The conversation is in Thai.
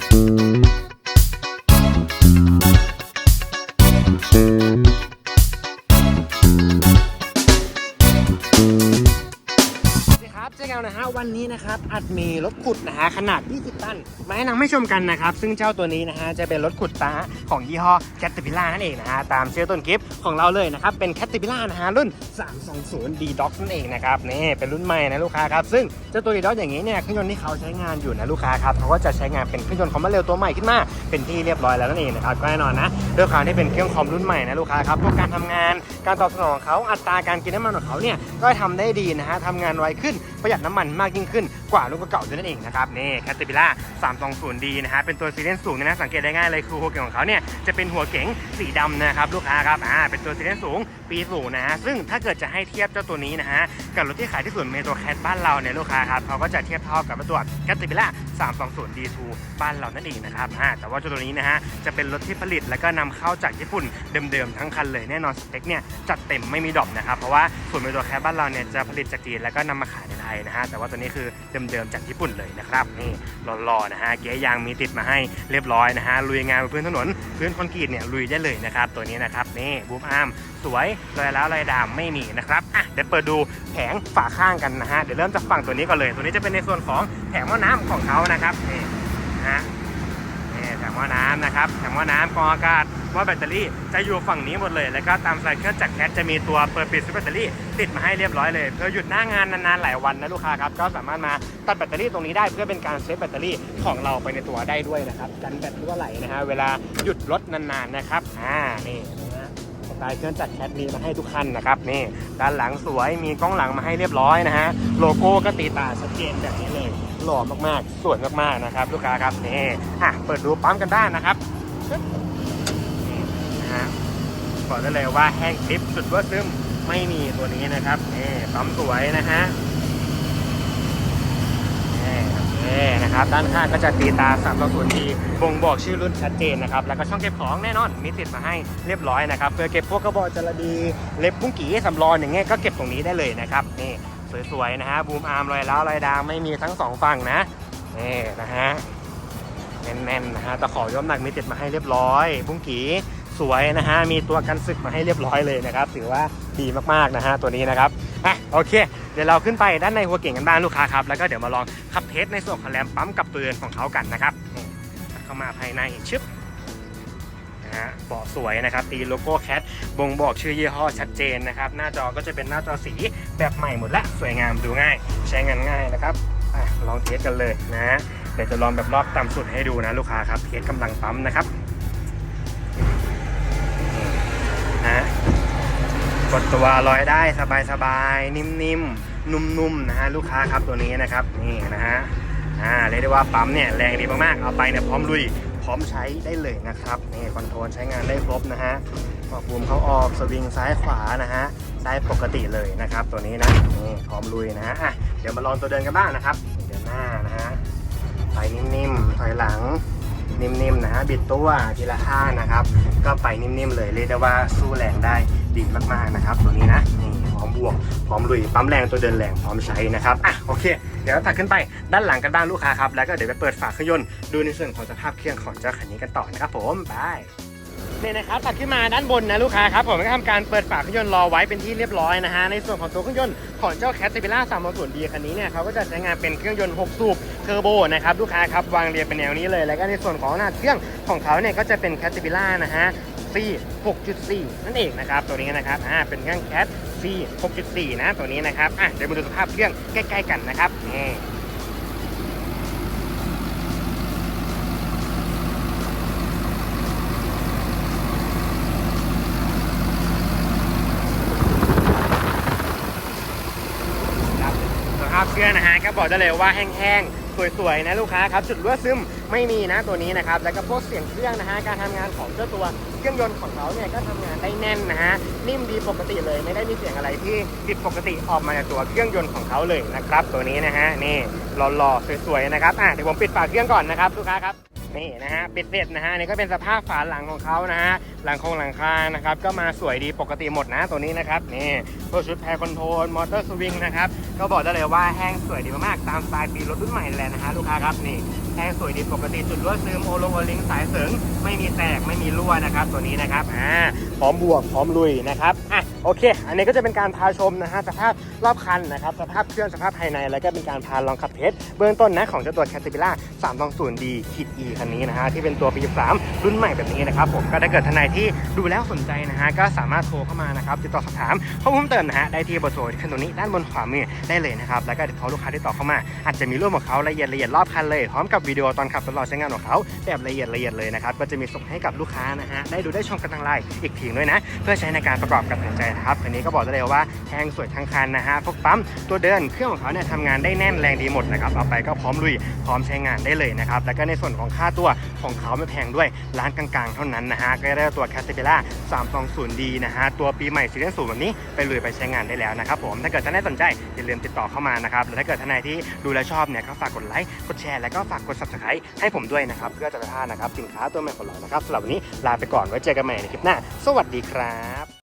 ส นะฮะวันนี้นะครับอัดมีรถขุดนะฮะขนาด 20 ตันมาให้นำให้ชมกันนะครับ ซึ่งเจ้าตัวนี้นะฮะจะเป็นรถขุดตาของยี่ห้อ c a t e r p i l l a r นั่นเองนะฮะตามเชื่อต้นคลิปของเราเลยนะครับเป็น c a t e r p i l l a r นะฮะรุ่น 320 D Dox นั่นเองนะครับนี่เป็นรุ่นใหม่นะลูกค้าครับซึ่งเจ้าตัว D Dox อย่างนี้เนี่ยเครื่องยนต์ที่เขาใช้งานอยู่นะลูกค้าครับเขาก็จะใช้งานเป็นเครื่องยนต์คอมมเร็วตัวใหม่ขึ้นมาเป็นที่เรียบร้อยแล้วนั่นเองนะครับก็แน่นอนนะด้วยความที่เป็นเครื่องคอมรุ่นใหม่นะลูกค้าครับพวกการทำงานการตอบสนองของเขาอัตราการกินน้ำมันของเขาเนี่ยก็ทำได้ดีนะฮะทำงานไวขึ้น ประหยัดน้ำมันมากยิ่งขึ้นกว่ารุ่นเก่าๆด้วยนั่นเองนะครับนี่ Caterpillar 320D นะฮะเป็นตัวซีเรียสสูงนะสังเกตได้ง่ายเลยคือหัวเก๋งของเขาเนี่ยจะเป็นหัวเก๋งสีดำนะครับลูกค้าครับอ่าเป็นตัวซีเรียสสูงปีสูงนะฮะซึ่งถ้าเกิดจะให้เทียบเจ้าตัวนี้นะฮะกับรถที่ขายที่สุดในตัวแคทบ้านเราเนี่ยลูกค้าครับเขาก็จะเทียบเท่ากับตัว Caterpillar 320 D2 บ้านเรานั่นเองนะครับแต่ว่าตัวนี้นะฮะจะเป็นรถที่ผลิตแล้วก็นำเข้าจากญี่ปุ่นเดิมๆทั้งคันเลยแน่นอนสเปคเนี่ยจัดเต็มไม่มีดรอปนะครับเพราะว่าส่วนเป็นตัวแคบบ้านเราเนี่ยจะผลิตจากจีนแล้วก็นำมาขายในไทยนะฮะแต่ว่าตัวนี้คือเดิมๆจากญี่ปุ่นเลยนะครับนี่หล่อๆนะฮะเกียร์ยางมีติดมาให้เรียบร้อยนะฮะลุยงานบนพื้นถนนพื้นคอนกรีตเนี่ยลุยได้เลยนะครับตัวนี้นะครับนี่บูมอาร์ม สวยรอยแล้วรอยดามไม่มีนะครับอะเดี๋ยวเปิดดูแผงฝาข้างกันนะฮะเดี๋ยวเริ่มจากฝั่งตัวนี้ก่อนเลย ตัวนี้จะเป็นในส่วนของแผงหม้อน้ำของเขานะครับนี่นะฮะนี่แถมหม้อน้ำนะครับแถมหม้อน้ำกองอากาศหม้อแบตเตอรี่จะอยู่ฝั่งนี้หมดเลย แล้วก็ตามสายเครื่องจักรแคทจะมีตัวเปิดปิดสวิตช์แบตเตอรี่ติดมาให้เรียบร้อยเลย เพื่อหยุดหน้างานนานๆหลายวันนะลูกค้าครับ ก็สามารถมาตัดแบตเตอรี่ตรงนี้ได้เพื่อเป็นการเซฟแบตเตอรี่ของเราไปในตัวได้ด้วยนะครับกันแบตรั่วไหลนะฮะเวลาหยุดรถนานๆนะครับอ่านี่ สายเครื่องจักรแคทมีมาให้ทุกคันนะครับนี่ด้านหลังสวยมีกล้องหลังมาให้เรียบร้อยนะฮะโลโก้ก็ตีตาชัดเจนแบบนี้เลยหล่อมากๆ สวยมากๆนะครับ ลูกค้าครับนี่อะเปิดดูปั๊มกันได้นะครับนี่นะฮะบอกได้เลยว่าแห้งคลิปสุดว่าซึมไม่มีตัวนี้นะครับนี่ปั๊มสวยนะฮะ นี่คนะครับด้านข้างก็จะตีตา3ต่อ0ทีบ่งบอกชื่อรุ่นชัดเจนนะครับแล้วก็ช่องเก็บของแน่นอนมีติดมาให้เรียบร้อยนะครับเพื่อเก็บพวกกระบอกจระดีเล็บพุ้งกีสำรองอย่างเงี้ยก็เก็บตรงนี้ได้เลยนะครับนี่สวยๆนะฮะบูมอาร์มรอยล้าวรอยดางไม่มีทั้งสองฝั่งนะนี่นะฮะแน่นๆนะฮะตะขอยอมหนักมีติดมาให้เรียบร้อยพุ้งกีสวยนะฮะมีตัวกันสึกมาให้เรียบร้อยเลยนะครับ ถือว่าดีมากๆนะฮะตัวนี้นะครับ อะโอเค เดี๋ยวเราขึ้นไปด้านในหัวเก่งกันบ้างลูกค้าครับแล้วก็เดี๋ยวมาลองขับเทสในส่วนของแรมปั๊มกับปืนของเขากันนะครับเข้ามาภายในชึบนะฮะเบาะสวยนะครับตีโลโก้แคทบ่งบอกชื่อยี่ห้อชัดเจนนะครับ หน้าจอก็จะเป็นหน้าจอสีแบบใหม่หมดละสวยงามดูง่าย ใช้งานง่ายนะครับอลองเทสกันเลยนะเดี๋ยวจะลองแบบรอบต่ำสุดให้ดูนะลูกค้าครับเทสกำลังปั๊มนะครับ กดตัวลอยได้สบายๆนิ่มๆ นุ่มๆนะฮะลูกค้าครับตัวนี้นะครับนี่นะฮะอ่าเรียกได้ว่าปั๊มเนี่ยแรงดีมากๆเอาไปเนี่ยพร้อมลุยพร้อมใช้ได้เลยนะครับนี่คอนโทรลใช้งานได้ครบนะฮะปรับปุ่มเข้าออกสวิงซ้ายขวานะฮะได้ปกติเลยนะครับ ตัวนี้นะนี่พร้อมลุยนะฮะอะเดี๋ยวมาลองตัวเดินกันบ้างนะครับเดินหน้านะฮะไปนิ่มๆถอยหลังนิ่มๆนะฮะบิดตัวทีละข้างนะครับ ก็ไปนิ่มๆเลยเรียกได้ว่าสู้แรงได้ ดีมากๆนะครับ ตัวนี้นะนี่พร้อมบวกพร้อมลุยปั๊มแรงตัวเดินแรงพร้อมใช้นะครับอะโอเค เดี๋ยวถัดขึ้นไปด้านหลังกันบ้างลูกค้าครับ แล้วก็เดี๋ยวไปเปิดฝาเครื่องยนต์ดูในส่วนของสภาพเครื่องของเจ้าคันนี้กันต่อนะครับผมไปเนี่ยนะครับตัดขึ้นมาด้านบนนะลูกค้าครับผมก็ทำการเปิดฝาเครื่องยนต์รอไว้เป็นที่เรียบร้อยนะฮะในส่วนของตัวเครื่องยนต์ของเจ้าแคสติบิล่า300 d คันนี้เนี่ยเขาก็จะใช้งานเป็นเครื่องยนต์ 6 สูบเทอร์โบนะครับลูกค้าครับวางเรียงเป็นแนวนี้เลย แล้วก็ในส่วนของขนาเครื่องของเขาเนี่ยก็จะเป็นแคสติบิล่านะฮะ C 6.4 นั่นเองนะครับตัวนี้นะครับอ่าเป็นเครื่องแคส C 6.4 นะตัวนี้นะครับอะเดี๋ยวมาดูสภาพเครื่องใกล้ๆกันนะครับนี่ครับสภาพเครื่องนะฮะก็บอกได้เลยว่าแห้งๆ สวยๆนะลูกค้าครับจุดรั่วซึมไม่มีนะตัวนี้นะครับแล้วก็พวกเสียงเครื่องนะฮะการทำงานของเจ้าตัวเครื่องยนต์ของเขาเนี่ยก็ทำงานได้แน่นนะฮะนิ่มดีปกติเลยไม่ได้มีเสียงอะไรที่ผิดปกติออกมาจากตัวเครื่องยนต์ของเขาเลยนะครับตัวนี้นะฮะนี่หล่อๆสวยๆนะครับอะเดี๋ยวผมปิดฝาเครื่องก่อนนะครับลูกค้าครับ นี่นะฮะปิดเสร็จนะฮะนี่ก็เป็นสภาพฝาหลังของเขานะฮะหลังโครงหลังคานะครับก็มาสวยดีปกติหมดนะตัวนี้นะครับนี่ตัวชุดแพรคอนโทรลมอเตอร์สวิงนะครับก็บอกได้เลยว่าแห้งสวยดีมากๆตามสไตล์ปีรถรุ่นใหม่เลยนะฮะลูกค้าครับนี่แท้งสวยดีปกติจุดรั่วซึมโอลงโอลิงสายเสริงไม่มีแตกไม่มีรั่วนะครับตัวนี้นะครับอ่าพร้อมบวกพร้อมลุยนะครับอะ โอเค อันนี้ก็จะเป็นการพาชมนะฮะสภาพรอบคันนะครับสภาพเครื่องสภาพภายใน แล้วก็เป็นการพาลองขับเทสเบื้องต้นนะของเจ้าตัว Caterpillar 320D ขีด E คันนี้นะฮะที่เป็นตัวปี3รุ่นใหม่แบบนี้นะครับผมก็ถ้าเกิดท่านใดที่ดูแล้วสนใจนะฮะก็สามารถโทรเข้ามานะครับติดต่อสอบถามข้อมูลเพิ่มเติมนะฮะได้ที่เบอร์โทรที่ขึ้นตรงนี้ด้านบนขวามือได้เลยนะครับแล้วก็เดี๋ยวพอลูกค้าที่ต่อเข้ามา อาจจะมีรูปของเขาละเอียดละเอียดรอบคันเลยพร้อมกับวิดีโอตอนขับทดลองใช้งานของเขาแบบละเอียดละเอียดเลยนะครับก็จะมีส่งให้กับลูกค้านะฮะได้ดูได้ชมกันทางไลน์อีกทีด้วยนะ เพื่อใช้ในการประกอบการตัดสินใจนะครับอันนี้ก็บอกได้เลยว่าแทงสวยทั้งคันนะฮะพวกปั๊มตัวเดินเครื่องของเขาเนี่ยทำงานได้แน่นแรงดีหมดนะครับเอาไปก็พร้อมลุยพร้อมใช้งานได้เลยนะครับแล้วก็ในส่วนของค่าตัวของเขาไม่แพงด้วยร้านกลางๆ เท่านั้นนะฮะก็ได้ตัว Caterpillar 320D นะฮะตัวปีใหม่ซีรีส์สูงแบบนี้ไปลุยไปใช้งานได้แล้วนะครับผมถ้าเกิดท่านใดสนใจอย่าลืมติดต่อเข้ามานะครับแล้วถ้าเกิดท่านใดที่ดูแลชอบเนี่ยก็ฝากกดไลค์กดแชร์แล้วก็ฝากกด subscribe ให้ผมด้วยนะครับเพื่อจะไม่พลาดนะครับสินค้าตัวใหม่ของเรานะครับสำหรับวันนี้ลาไปก่อนไว้เจอกันใหม่ในคลิปหน้า สวัสดีครับ